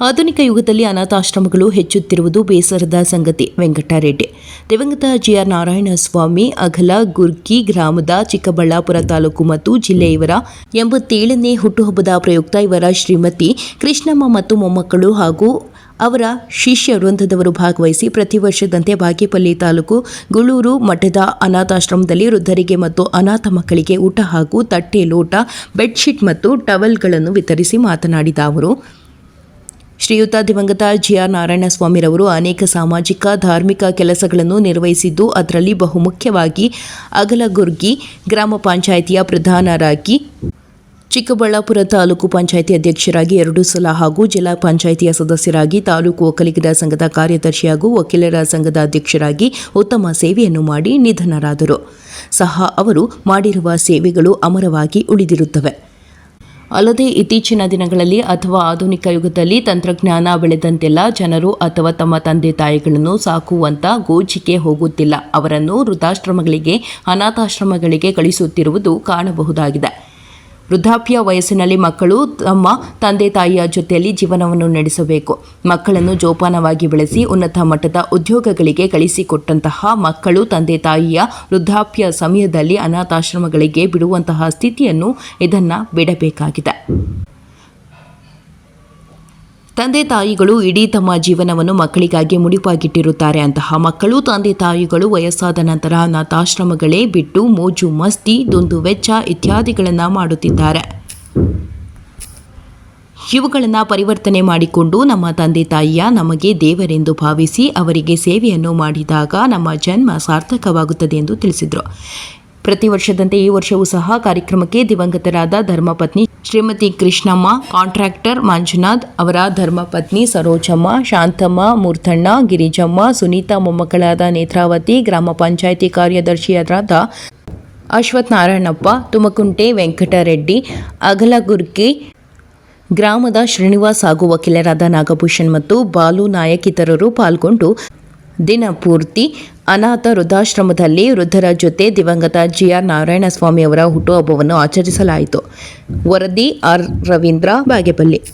ಆಧುನಿಕ ಯುಗದಲ್ಲಿ ಅನಾಥಾಶ್ರಮಗಳು ಹೆಚ್ಚುತ್ತಿರುವುದು ಬೇಸರದ ಸಂಗತಿ. ವೆಂಕಟರೆಡ್ಡಿ, ದಿವಂಗತ ಜಿಆರ್ ನಾರಾಯಣಸ್ವಾಮಿ ಅಘಲ ಗುರ್ಕಿ ಗ್ರಾಮದ ಚಿಕ್ಕಬಳ್ಳಾಪುರ ತಾಲೂಕು ಮತ್ತು ಜಿಲ್ಲೆಯವರ ಎಂಬತ್ತೇಳನೇ ಹುಟ್ಟುಹಬ್ಬದ ಪ್ರಯುಕ್ತ ಇವರ ಶ್ರೀಮತಿ ಕೃಷ್ಣಮ್ಮ ಮತ್ತು ಮೊಮ್ಮಕ್ಕಳು ಹಾಗೂ ಅವರ ಶಿಷ್ಯ ವೃಂದದವರು ಭಾಗವಹಿಸಿ ಪ್ರತಿ ವರ್ಷದಂತೆ ಬಾಗೇಪಲ್ಲಿ ತಾಲೂಕು ಗುಳೂರು ಮಠದ ಅನಾಥಾಶ್ರಮದಲ್ಲಿ ವೃದ್ಧರಿಗೆ ಮತ್ತು ಅನಾಥ ಮಕ್ಕಳಿಗೆ ಊಟ ಹಾಗೂ ತಟ್ಟೆ ಲೋಟ, ಬೆಡ್ಶೀಟ್ ಮತ್ತು ಟವಲ್ಗಳನ್ನು ವಿತರಿಸಿ ಮಾತನಾಡಿದ ಅವರು. ಶ್ರೀಯುತ ದಿವಂಗತ ಜಿ ಜಿಆರ್ ನಾರಾಯಣಸ್ವಾಮಿರವರು ಅನೇಕ ಸಾಮಾಜಿಕ, ಧಾರ್ಮಿಕ ಕೆಲಸಗಳನ್ನು ನಿರ್ವಹಿಸಿದ್ದು ಅದರಲ್ಲಿ ಬಹುಮುಖ್ಯವಾಗಿ ಅಗಲಗುರ್ಗಿ ಗ್ರಾಮ ಪಂಚಾಯಿತಿಯ ಪ್ರಧಾನರಾಗಿ, ಚಿಕ್ಕಬಳ್ಳಾಪುರ ತಾಲೂಕು ಪಂಚಾಯಿತಿ ಅಧ್ಯಕ್ಷರಾಗಿ ಎರಡು ಸಲ ಹಾಗೂ ಜಿಲ್ಲಾ ಪಂಚಾಯಿತಿಯ ಸದಸ್ಯರಾಗಿ ತಾಲೂಕು ಒಕ್ಕಲಿಗರ ಸಂಘದ ಕಾರ್ಯದರ್ಶಿ ಹಾಗೂ ವಕೀಲರ ಸಂಘದ ಅಧ್ಯಕ್ಷರಾಗಿ ಉತ್ತಮ ಸೇವೆಯನ್ನು ಮಾಡಿ ನಿಧನರಾದರು. ಸಹ ಅವರು ಮಾಡಿರುವ ಸೇವೆಗಳು ಅಮರವಾಗಿ ಉಳಿದಿರುತ್ತವೆ. ಅಲ್ಲದೆ ಇತ್ತೀಚಿನ ದಿನಗಳಲ್ಲಿ ಅಥವಾ ಆಧುನಿಕ ಯುಗದಲ್ಲಿ ತಂತ್ರಜ್ಞಾನ ಬೆಳೆದಂತೆಲ್ಲ ಜನರು ಅಥವಾ ತಮ್ಮ ತಂದೆ ತಾಯಿಗಳನ್ನು ಸಾಕುವಂತ ಗೋಜಿಗೆ ಹೋಗುತ್ತಿಲ್ಲ. ಅವರನ್ನು ವೃದ್ಧಾಶ್ರಮಗಳಿಗೆ, ಅನಾಥಾಶ್ರಮಗಳಿಗೆ ಕಳಿಸುತ್ತಿರುವುದು ಕಾಣಬಹುದಾಗಿದೆ. ವೃದ್ಧಾಪ್ಯ ವಯಸ್ಸಿನಲ್ಲಿ ಮಕ್ಕಳು ತಮ್ಮ ತಂದೆ ತಾಯಿಯ ಜೊತೆಯಲ್ಲಿ ಜೀವನವನ್ನು ನಡೆಸಬೇಕು. ಮಕ್ಕಳನ್ನು ಜೋಪಾನವಾಗಿ ಬೆಳೆಸಿ ಉನ್ನತ ಮಟ್ಟದ ಉದ್ಯೋಗಗಳಿಗೆ ಕಳಿಸಿಕೊಟ್ಟಂತಹ ಮಕ್ಕಳು ತಂದೆ ತಾಯಿಯ ವೃದ್ಧಾಪ್ಯ ಸಮಯದಲ್ಲಿ ಅನಾಥಾಶ್ರಮಗಳಿಗೆ ಬಿಡುವಂತಹ ಸ್ಥಿತಿಯನ್ನು ಇದನ್ನು ಬಿಡಬೇಕಾಗಿದೆ. ತಂದೆ ತಾಯಿಗಳು ಇಡೀ ತಮ್ಮ ಜೀವನವನ್ನು ಮಕ್ಕಳಿಗಾಗಿ ಮುಡಿಪಾಗಿಟ್ಟಿರುತ್ತಾರೆ ಅಂತಹ ಮಕ್ಕಳು ತಂದೆ ತಾಯಿಗಳು ವಯಸ್ಸಾದ ನಂತರ ಅನಾಥಾಶ್ರಮಗಳೇ ಬಿಟ್ಟು ಮೋಜು, ಮಸ್ತಿ, ದುಂದು ವೆಚ್ಚ ಇತ್ಯಾದಿಗಳನ್ನು ಮಾಡುತ್ತಿದ್ದಾರೆ. ಇವುಗಳನ್ನು ಪರಿವರ್ತನೆ ಮಾಡಿಕೊಂಡು ನಮ್ಮ ತಂದೆ ತಾಯಿಯ ನಮಗೆ ದೇವರೆಂದು ಭಾವಿಸಿ ಅವರಿಗೆ ಸೇವೆಯನ್ನು ಮಾಡಿದಾಗ ನಮ್ಮ ಜನ್ಮ ಸಾರ್ಥಕವಾಗುತ್ತದೆ ಎಂದು ತಿಳಿಸಿದರು. ಪ್ರತಿ ವರ್ಷದಂತೆ ಈ ವರ್ಷವೂ ಸಹ ಕಾರ್ಯಕ್ರಮಕ್ಕೆ ದಿವಂಗತರಾದ ಧರ್ಮಪತ್ನಿ ಶ್ರೀಮತಿ ಕೃಷ್ಣಮ್ಮ, ಕಾಂಟ್ರಾಕ್ಟರ್ ಮಂಜುನಾಥ್, ಅವರ ಧರ್ಮಪತ್ನಿ ಸರೋಜಮ್ಮ, ಶಾಂತಮ್ಮ, ಮೂರ್ತಣ್ಣ, ಗಿರಿಜಮ್ಮ, ಸುನೀತಾ ಮೊಮ್ಮಕ್ಕಳಾದ ನೇತ್ರಾವತಿ, ಗ್ರಾಮ ಪಂಚಾಯಿತಿ ಕಾರ್ಯದರ್ಶಿಯರಾದ ಅಶ್ವಥ್ ನಾರಾಯಣಪ್ಪ ತುಮಕುಂಟೆ ವೆಂಕಟರೆಡ್ಡಿ, ಅಗಲಗುರ್ಕಿ ಗ್ರಾಮದ ಶ್ರೀನಿವಾಸ್ ಹಾಗೂ ವಕೀಲರಾದ ನಾಗಭೂಷಣ್ ಮತ್ತು ಬಾಲು ನಾಯಕ್ ಇತರರು ಪಾಲ್ಗೊಂಡು ದಿನಪೂರ್ತಿ ಅನಾಥ ವೃದ್ಧಾಶ್ರಮದಲ್ಲಿ ವೃದ್ಧರ ಜೊತೆ ದಿವಂಗತ ಜಿಆರ್ ನಾರಾಯಣಸ್ವಾಮಿ ಅವರ ಹುಟ್ಟುಹಬ್ಬವನ್ನು ಆಚರಿಸಲಾಯಿತು. ವರದಿ ಆರ್ ರವೀಂದ್ರ ಬಾಗೇಪಲ್ಲಿ.